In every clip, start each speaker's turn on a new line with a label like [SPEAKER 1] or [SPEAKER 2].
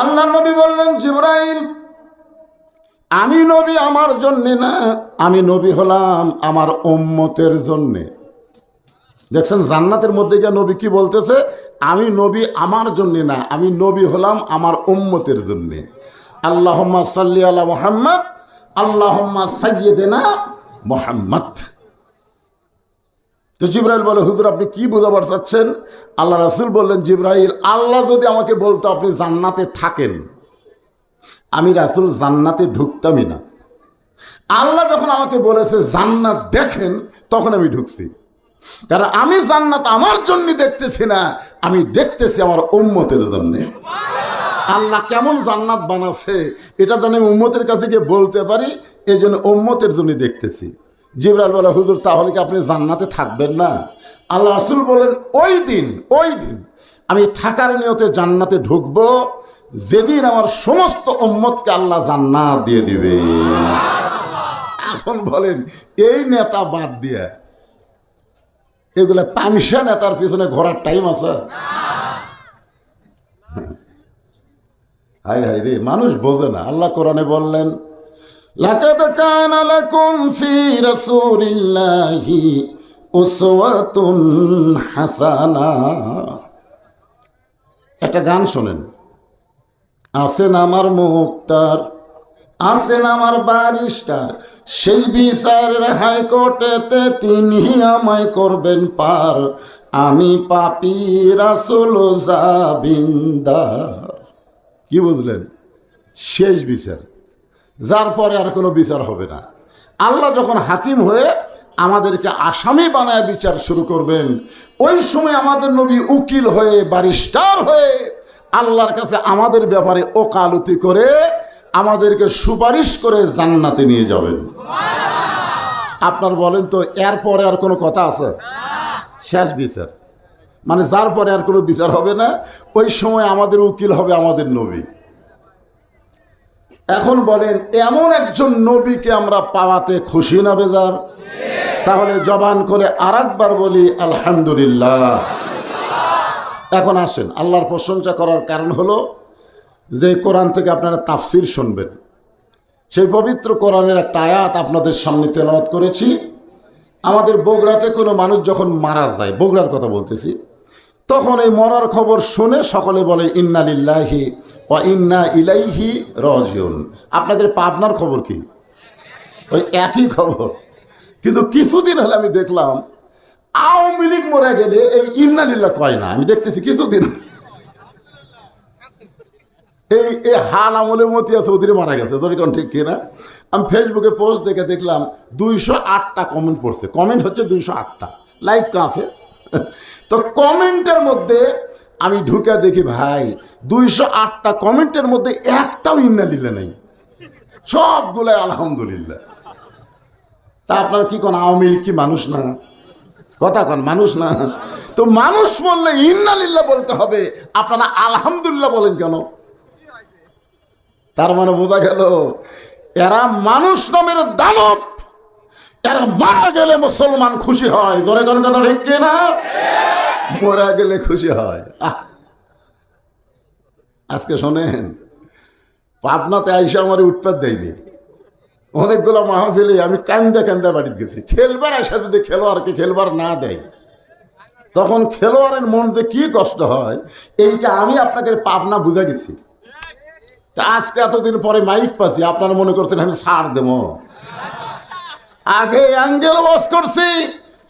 [SPEAKER 1] আল্লাহ নবী বললেন, জিব্রাইল, আমি নবী আমার জন্যে না, আমি নবী হলাম আমার উম্মতের জন্যে। দেখছেন, জান্নাতের মধ্যে গিয়ে নবী কি বলতেছে? আমি নবী আমার জন্যে না, আমি নবী হলাম আমার উম্মতের জন্যে। আল্লাহম্মা সাল্লি আলা মোহাম্মদ, আল্লাহম্মা সাইয়েদেনা মোহাম্মদ। তো জিব্রাইল বলে, হুজুর, আপনি কি বোঝাবার চাচ্ছেন? আল্লাহ রাসুল বললেন, জিব্রাইল, আল্লাহ যদি আমাকে বলতো আপনি জান্নাতে থাকেন, আমি রাসুল জান্নাতে ঢুকতামই না। আল্লাহ যখন আমাকে বলেছে, জান্নাত দেখেন, তখন আমি ঢুকছি। কারণ আমি জান্নাত আমার জন্য দেখতেছি না, আমি দেখতেছি আমার উম্মতের জন্যে। আল্লাহ কেমন জান্নাত বানাচ্ছে, এটা যেন আমি উম্মতের কাছে গিয়ে বলতে পারি এই জন্য উম্মতের জন্য দেখতেছি। জিবরাল বলে, হুজুর, তাহলে কি আপনি জান্নাতে থাকবেন না? আল্লাহ রাসুল বলেন, ওই দিন ওই দিন আমি থাকার নিয়তে জান্নাতে ঢুকবো, যেদিন আমার সমস্ত উম্মতকে আল্লাহ জান্নাত দিয়ে দিবে। এখন বলেন, এই নেতা বাদ দিয়ে এগুলা পাংশা নেতার পিছনে ঘোরার টাইম আছে। হাই হাই রে, মানুষ বোঝে না। আল্লাহ কোরআনে বললেন লাকাদ কানা লাকুম ফি রাসূলিল্লাহি উসওয়াতুন হাসানা একটা গান শোনেন। আছেন আমার মুক্তার, আছেন আমার বারিস্টার সেই বিচারের হাইকোর্টেতে তিনি আমায় করবেন পার। আমি পাপি রাসুল জাবিন্দার। কি বুঝলেন? শেষ বিচার। যার পরে আর কোনো বিচার হবে না। আল্লাহ যখন হাকিম হয়ে আমাদেরকে আসামি বানায় বিচার শুরু করবেন, ওই সময় আমাদের নবী উকিল হয়ে বারিস্টার হয়ে আল্লাহর কাছে আমাদের ব্যাপারে ওকালতি করে আমাদেরকে সুপারিশ করে জান্নাতে নিয়ে যাবেন। আপনার বলেন তো এরপরে আর কোনো কথা আছে? শেষ বিচার। মানে যার পরে আর কোনো বিচার হবে না, ওই সময় আমাদের উকিল হবে আমাদের নবী। এখন বলেন, এমন একজন নবীকে আমরা পাওয়াতে খুশি না, বেজার? তাহলে জবান করে আর বলি, আলহামদুলিল্লাহ। এখন আসেন, আল্লাহর প্রশংসা করার কারণ হলো যে কোরআন থেকে আপনারা তাফসির শুনবেন। সেই পবিত্র কোরআনের একটা আয়াত আপনাদের সামনে তেলাওয়াত করেছি। আমাদের বগুড়াতে কোনো মানুষ যখন মারা যায়, বগুড়ার কথা বলতেছি তখন এই মরার খবর শুনে সকলে বলে, ইন্না লিল্লাহি ও ইন্না ইলাইহি রজিউন। আপনাদের পাবনার খবর কি? ওই একই খবর। কিন্তু কিছুদিন হলে আমি দেখলাম, আওয়ামী লীগ মরে গেলে এই ইন্না লিল্লাহ কয় না? আমি দেখতেছি কিছুদিন। এই এই হাল আমলে মতিয়া চৌধুরী মারা গেছে। কোন ঠিক কিনা? আমি ফেসবুকে পোস্ট দেখে দেখলাম, দুইশো আটটা কমেন্ট পড়ছে। কমেন্ট হচ্ছে দুইশো আটটা। লাইক তো আছে। তো কমেন্টের মধ্যে আমি ঢুকে দেখি, ভাই, দুইশো আটটা কমেন্টের মধ্যে একটাও ইন্না লিলে নেই। সবগুলাই আলহামদুলিল্লাহ। তা আপনারা কি কোন আওয়ামী লীগ কি মানুষ না? কথা কন মানুষ না? তো মানুষ বললে ইন্নালিল্লাহ বলতে হবে। আপনারা আলহামদুলিল্লাহ বলেন কেন? তার মানে বোঝা গেল, এরা মানুষ নামের দানব। এরা মারা গেলে মুসলমান খুশি হয়। ধরে কোন কথা ঠিক না মরা গেলে খুশি হয়! আজকে শোনেন, পাবনাতে আইসা আমার উৎপাদ দেয়নি। অনেকগুলো মাহফিলে আমি কান্দা কান্দা বাড়িতে গেছি। খেলবার আসা যদি খেলোয়াড়কে খেলবার না দেয়, তখন খেলোয়াড়ের মন যে কি কষ্ট হয়, এইটা আমি আপনাকে পাবনা বুঝে গেছি। তা আজকে এতদিন পরে মাইক পাচ্ছি, আপনারা মনে করছেন আমি সার দেব। আগে অ্যাঙ্গেল বস করছি,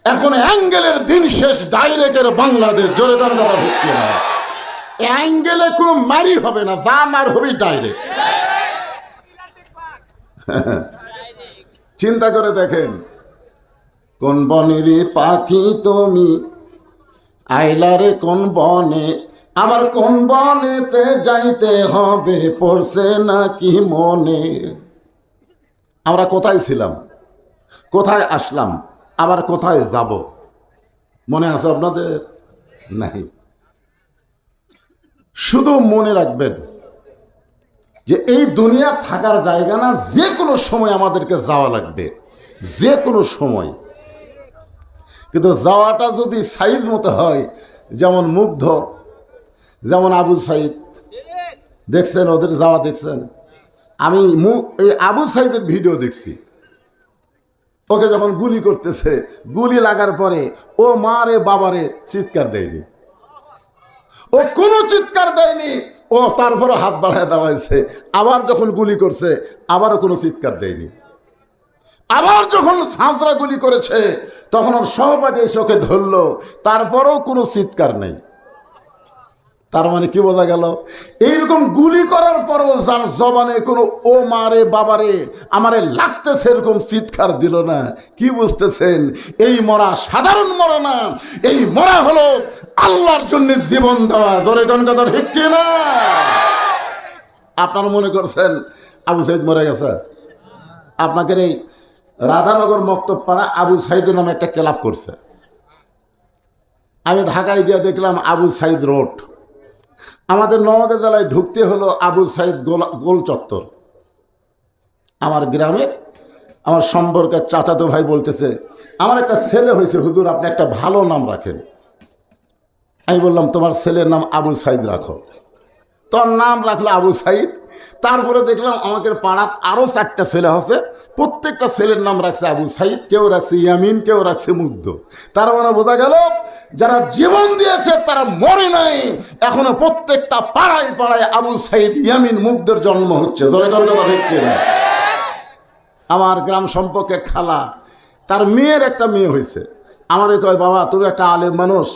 [SPEAKER 1] এখন অ্যাঙ্গেলের দিন শেষ, ডাইরেক্টের বাংলাদেশ, জোরে দাঁড় ভর্তি হয়। অ্যাঙ্গেলে কোনো মারি হবে না, যা মার হবে ডাইরেক্ট। চিন্তা করে দেখেন, কোন বনের পাখি তুমি? আইলারে কোন বনে? আমার কোন বনেতে যাইতে হবে, পড়ছে নাকি মনে? আমরা কোথায় ছিলাম? কোথায় আসলাম? আবার কোথায় যাব? মনে আছে আপনাদের? নাই। শুধু মনে রাখবেন যে এই দুনিয়া থাকার জায়গা না, যে কোনো সময় আমাদেরকে যাওয়া লাগবে। যে কোনো সময়। কিন্তু যাওয়াটা যদি সাইজ মতো হয়, যেমন মুগ্ধ, যেমন আবু সাইদ, দেখছেন ওদের যাওয়া দেখছেন? আমি এই আবু সাইদের ভিডিও দেখছি। ওকে যখন গুলি করতেছে, গুলি লাগার পরে ও মা রে বাবারে চিৎকার দেয়নি। ও কোনো চিৎকার দেয়নি, ও তারপরে হাত বাড়ায় দাঁড়াইছে। আবার যখন গুলি করছে, আবারও কোনো চিৎকার দেয়নি। আবার যখন সাঁতরা গুলি করেছে, তখন ওর সহপাঠী এসে ওকে ধরলো, তারপরেও কোনো চিৎকার নেই। তার মানে কি বোঝা গেল? এইরকম গুলি করার পরও যার জবানে কোনো ও মারে বাবারে আমারে লাগতেছে এরকম চিৎকার দিল না। কি বুঝতেছেন? এই মরা সাধারণ মরা না, এই মরা হলো আল্লাহর জন্য জীবন দেওয়া। জোরে কথা ঠিক না? আপনারা মনে করছেন আবু সাইদ মরে গেছে? আপনাকে এই রাধানগর মক্তব পাড়া আবু সাইদের নামে একটা ক্লাব করছে। আমি ঢাকায় গিয়ে দেখলাম আবু সাইদ রোড। আমাদের নওগাঁ জেলায় ঢুকতে হলো আবু সাইদ গোলা, গোল চত্বর। আমার গ্রামের আমার সম্পর্কের চাচাতো ভাই বলতেছে, আমার একটা ছেলে হয়েছে, হুজুর, আপনি একটা ভালো নাম রাখেন। আমি বললাম, তোমার ছেলের নাম আবু সাইদ রাখো। তোর নাম রাখল আবু সাইদ। তারপরে দেখলাম আমাদের পাড়াত আরও চারটা ছেলে আছে। প্রত্যেকটা ছেলের নাম রাখছে আবু সাইদ, কেউ রাখছে ইয়ামিন, কেউ রাখছে মুগ্ধ। তার মানে বোঝা গেল, যারা জীবন দিয়েছে তারা মরে নাই। এখনও প্রত্যেকটা পাড়ায় পাড়ায় আবু সাইদ, ইয়ামিন, মুগ্ধের জন্ম হচ্ছে। ধরে ধরে? আমার গ্রাম সম্পর্কে খালা, তার মেয়ের একটা মেয়ে হয়েছে। আমারে কয়, বাবা তুমি একটা আলেম মানুষ।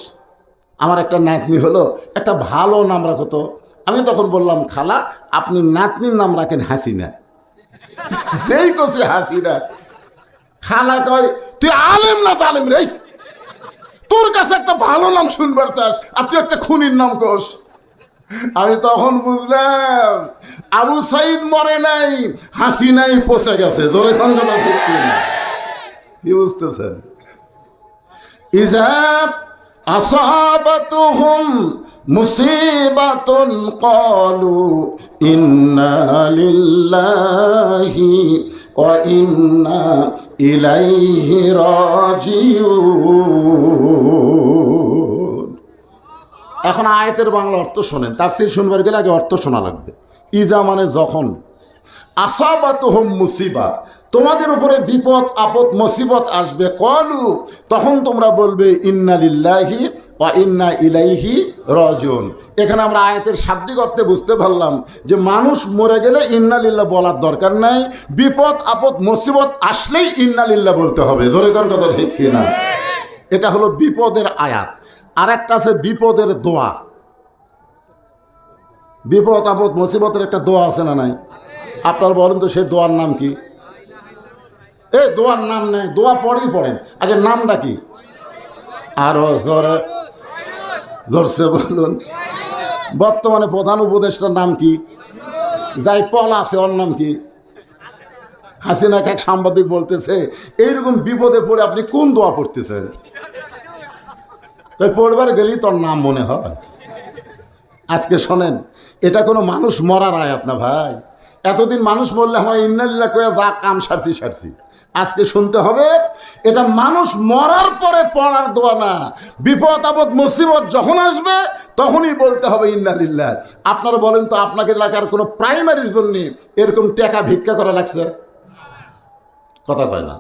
[SPEAKER 1] আমার একটা নাতনি হলো। একটা ভালো নাম রাখো তো। আমি তখন বললাম, খালা, আপনি নাতনির নাম রাখেন হাসিনা। সেই কছে হাসিনা। খালা কয়, তুই আলেম না আলেম রে? তোর কাছে একটা ভালো নাম শুনবার চাস, আর তুই একটা খুনির নাম কোস। আমি তখন বুঝলাম, আবু সাইদ মরে নাই, হাসিনাই পচে গেছে কোন কথা কি বুঝতেছেন? ইজা আসাবাতুহুম মুসিবাতুন ক্বালু ইন্না লিল্লাহি ওয়া ইন্না ইলাইহি রাজিউন। এখন আয়াতের বাংলা অর্থ শোনেন, তাফসির শুনবার গেলে আগে অর্থ শোনা লাগবে। ইজা মানে যখন। আসাবাতুহুম মুসিবা তোমাদের উপরে বিপদ, আপদ, মুসিবত আসবে। কলু তখন তোমরা বলবে, ইন্না লিল্লাহি বা ইন্না ইলাইহি রজন এখানে আমরা আয়াতের শাব্দিক অর্থে বুঝতে পারলাম যে মানুষ মরে গেলে ইন্না লিল্লাহ বলার দরকার নাই। বিপদ, আপদ, মুসিবত আসলেই ইন্না লিল্লাহ বলতে হবে। ধরে কোন কথা ঠিক কিনা? এটা হলো বিপদের আয়াত। আর একটা আছে বিপদের দোয়া। বিপদ, আপদ, মুসিবতের একটা দোয়া আছে না নাই? আপনার বলেন তো সেই দোয়ার নাম কি? এ, দোয়ার নাম নেই, দোয়া পড়েই পড়েন আগে নামটা কি? আরও জোরে, জোরসে বলুন। বর্তমানে প্রধান উপদেষ্টার নাম কি? যাই, পল আছে, ওর নাম কি? হাসিনা এক সাংবাদিক বলতেছে, এইরকম বিপদে পড়ে আপনি কোন দোয়া পড়তেছেন? তাই পড়বার গেলেই তোর নাম মনে হয়। আজকে শোনেন, এটা কোনো মানুষ মরার আয়াত না ভাই। এতদিন মানুষ বললে, আমার ইন্নাল্লাহ কয়ে যা কাম সারছি সারছি। আজকে শুনতে হবে, এটা মানুষ মরার পরে পড়ার দোয়া না। বিপদ, আপদ, মুসিবত যখন আসবে, তখনই বলতে হবে ইন্নালিল্লাহ আপনারা বলেন তো, আপনাকে এলাকার কোনো প্রাইমারির জন্য এরকম টাকা ভিক্ষা করা লাগছে? কথা কয় না।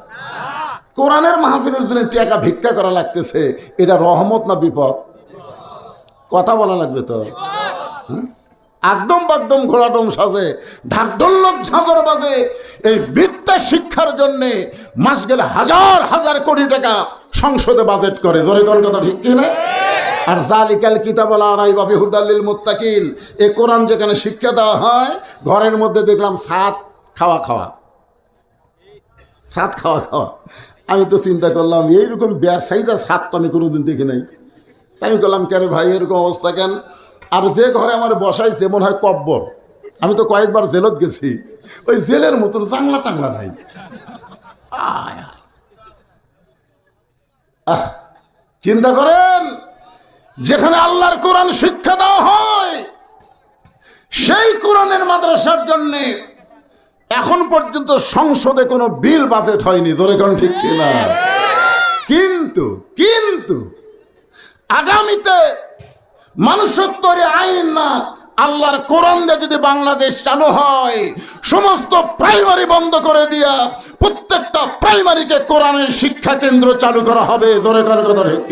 [SPEAKER 1] কোরআনের মাহফিলের জন্য টাকা ভিক্ষা করা লাগতেছে, এটা রহমত না বিপদ? কথা বলা লাগবে তো? একদম বাকডম ঘোড়াডম সাজে ঢাকঢোল্লক ঝাঁকর বাজে, এই বিদ্যা শিক্ষার জন্যে মাস গেলে হাজার হাজার কোটি টাকা সংসদে বাজেট করে। জোরে কোন কথা ঠিক কিনা? আর জালিকাল কিতাবলা রাই বাবি হুদাল্লিল মুত্তাকিন। এ কোরআন যেখানে শিক্ষা দেওয়া হয়, ঘরের মধ্যে দেখলাম সাত খাওয়া খাওয়া। সাত খাওয়া খাওয়া। আমি তো চিন্তা করলাম, এইরকম ব্যবসায়ীটা সাত তো আমি কোনোদিন দেখি নাই। তাই আমি করলাম কেন ভাই, এরকম অবস্থা কেন? আর যে ঘরে আমার বসাইছে, মনে হয় কব্বর। আমি তো কয়েকবার জেলত গেছি। ওই জেলের মতন জাংলা টাংলা নাই। চিন্তা করেন যেখানে আল্লাহর কোরআন শিক্ষা দেওয়া হয় সেই কোরআনের মাদ্রাসার জন্যে এখন পর্যন্ত সংসদে কোনো বিল বাজেট হয়নি ধরে কোন ঠিক কিনা? কিন্তু কিন্তু আগামীতে মানুষত্বরে আইন না আল্লাহর কোরআন দিয়ে যদি বাংলাদেশ চালু হয়, সমস্ত প্রাইমারি বন্ধ করে দিয়া প্রত্যেকটা প্রাইমারিকে কোরআনের শিক্ষা কেন্দ্র চালু করা হবে। ধরে করে কথা ঠিক